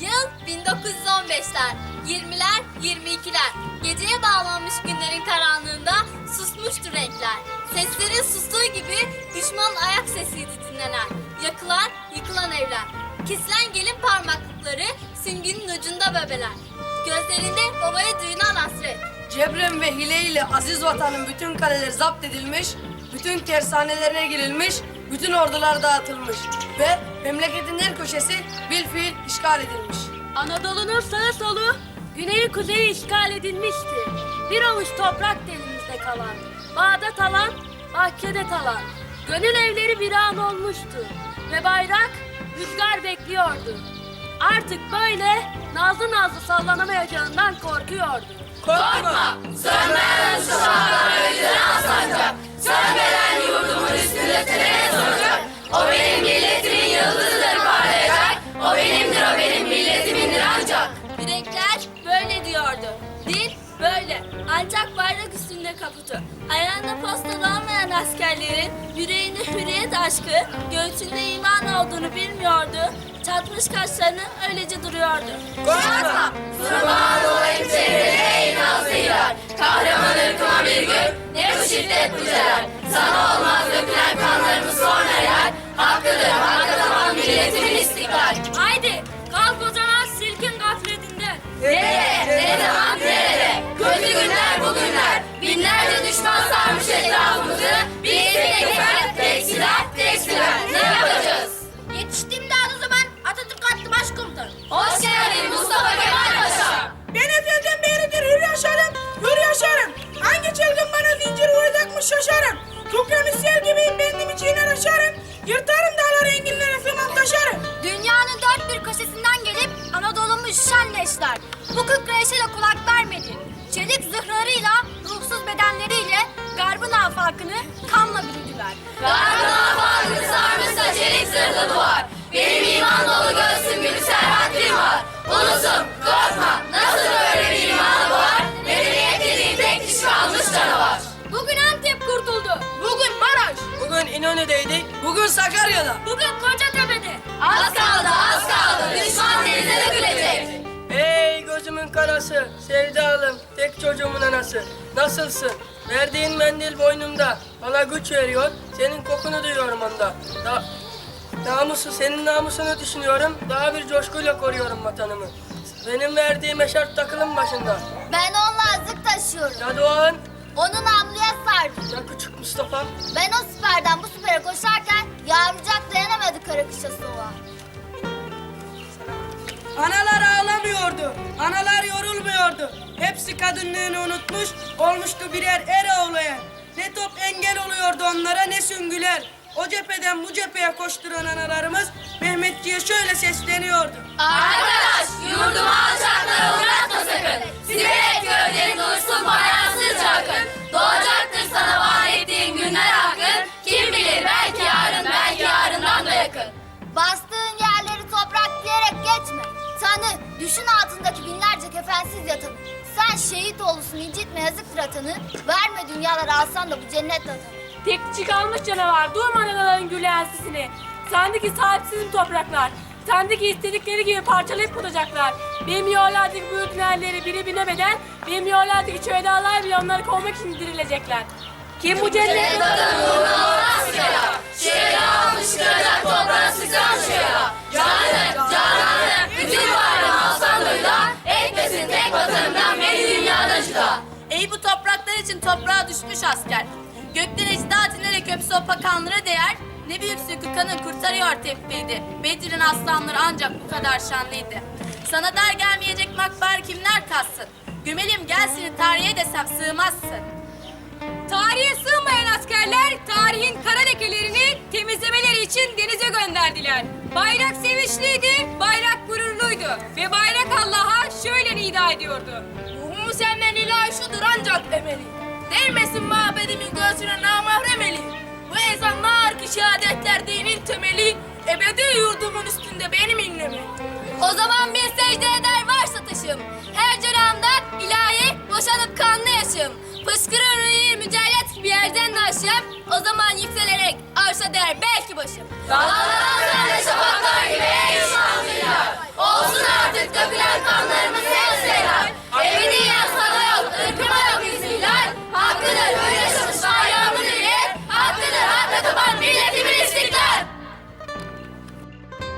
Yıl 1915'ler, 20'ler, 22'ler. Geceye bağlanmış günlerin karanlığında susmuştu renkler. Seslerin sustuğu gibi düşmanın ayak sesiydi dinlenen. Yakılan, yıkılan evler. Kesilen gelin parmaklıkları, süngünün ucunda bebeler. Gözlerinde babaya duyulan hasret. Cebrem ve hileyle aziz vatanın bütün kaleleri zapt edilmiş, bütün tersanelerine girilmiş, bütün ordular dağıtılmış ve memleketin her köşesi bil fiil işgal edilmiş. Anadolu'nun sağı solu, güneyi kuzeyi işgal edilmişti. Bir avuç toprak elimizde kalan. Bağda talan, bahçede talan. Gönül evleri viran olmuştu. Ve bayrak rüzgar bekliyordu. Artık böyle nazlı nazlı sallanamayacağından korkuyordu. Korkma, sönmeyen ışıklardan öldüren asancak. Askerlerin yüreğinde hürriyet aşkı, göğsünde iman olduğunu bilmiyordu. Çatmış kaşlarını öylece duruyordu. Korkma, sabah dolayıp çevrene ey nazlı iler. Kahraman ırkıma bir gün, ne bu şiddet bu celal. Sana olmaz dökülen kanlarımız sonra yer. Hakkıdır, hakka tamam milletimin istiklal. Haydi kalk o zaman silkin gafletinden. Nereye, ne zaman, nerede? Kötü günler bugünler. Binlerce düşman sarmış etrafımızı. Kukramı sev gibiyim bendim çiğner aşarım. Yırtarım dağları enginlere sığmam taşarım. Dünyanın dört bir köşesinden gelip Anadolu'mu üşen leşler. Bu kıkrayışa da kulak vermedi. Çelik zırhlarıyla, ruhsuz bedenleriyle garbın afakını kanla bürüdüler. Garbın afakını sarmışsa çelik zırhlı duvar. Bugün Sakarya'da. Bugün Kocatepe'de. Az kaldı, az kaldı. Düşman denize dökülecek. Ey gözümün karası, sevdalım, tek çocuğumun anası. Nasılsın? Verdiğin mendil boynumda, bana güç veriyor, senin kokunu duyuyorum onda. Da namusu, senin namusunu düşünüyorum, daha bir coşkuyla koruyorum vatanımı. Benim verdiğim eşarp takılın başında. Ben onunla azık taşıyorum. Ya Doğan, Onu namluya sardım. ya küçük Mustafa. Ben o süperden bu süpere koşarken yavrucak dayanamadı kara kışa soğuğa. Analar ağlamıyordu, analar yorulmuyordu. Hepsi kadınlığını unutmuş, olmuştu birer er ağlayan. Ne top engel oluyordu onlara ne süngüler. O cepheden bu cepheye koşturan analarımız Mehmetçiğe şöyle sesleniyordu. Arkadaş, yurdumu Tanı, düşün altındaki binlerce kefensiz yatanı. Sen şehit olursun incitme yazıktır atanı. Verme dünyaları alsan da bu cennet vatanı. Tek çıkalmış canavar, durma anaların gülen sesini. Sendeki sahipsizim topraklar. Sendeki istedikleri gibi parçalayıp bulacaklar. Benim yollardaki bu tünelleri biri binemeden, benim yollardaki çöğdalar bile onları kovmak için dirilecekler. Kim bu cennet uğruna olmaz kera. Şehri Ey bu topraklar için toprağa düşmüş asker. Gökten ecdat inerek öpse o pakanlara değer. Ne büyük sıkı kanın kurtarıyor tepkiydi. Bedir'in aslanları ancak bu kadar şanlıydı. Sana dar gelmeyecek makbar kimler kalsın? Gömelim gelsin tarihe desem sığmazsın. Tarihe sığmayan askerler tarihin kara lekelerini temizlemeleri için denize gönderdiler. Bayrak sevinçliydi, bayrak gururluydu ve bayrak Allah'a şöyle nida ediyordu. Ruhumu senden ilahi şudur ancak emeli. Değmesin mabedimin göğsüne namahrem eli. Bu ezanlar ki şehadetler dinin temeli. Ebedi yurdumun üstünde benim inlemi. O zaman bir secde eder varsa taşım. Her canımdan ilahi boşanıp kanlı yaşım. Fışkırır rüyü mücerret bir yerden naşım. O zaman yükselerek arşa der belki başım. Şafak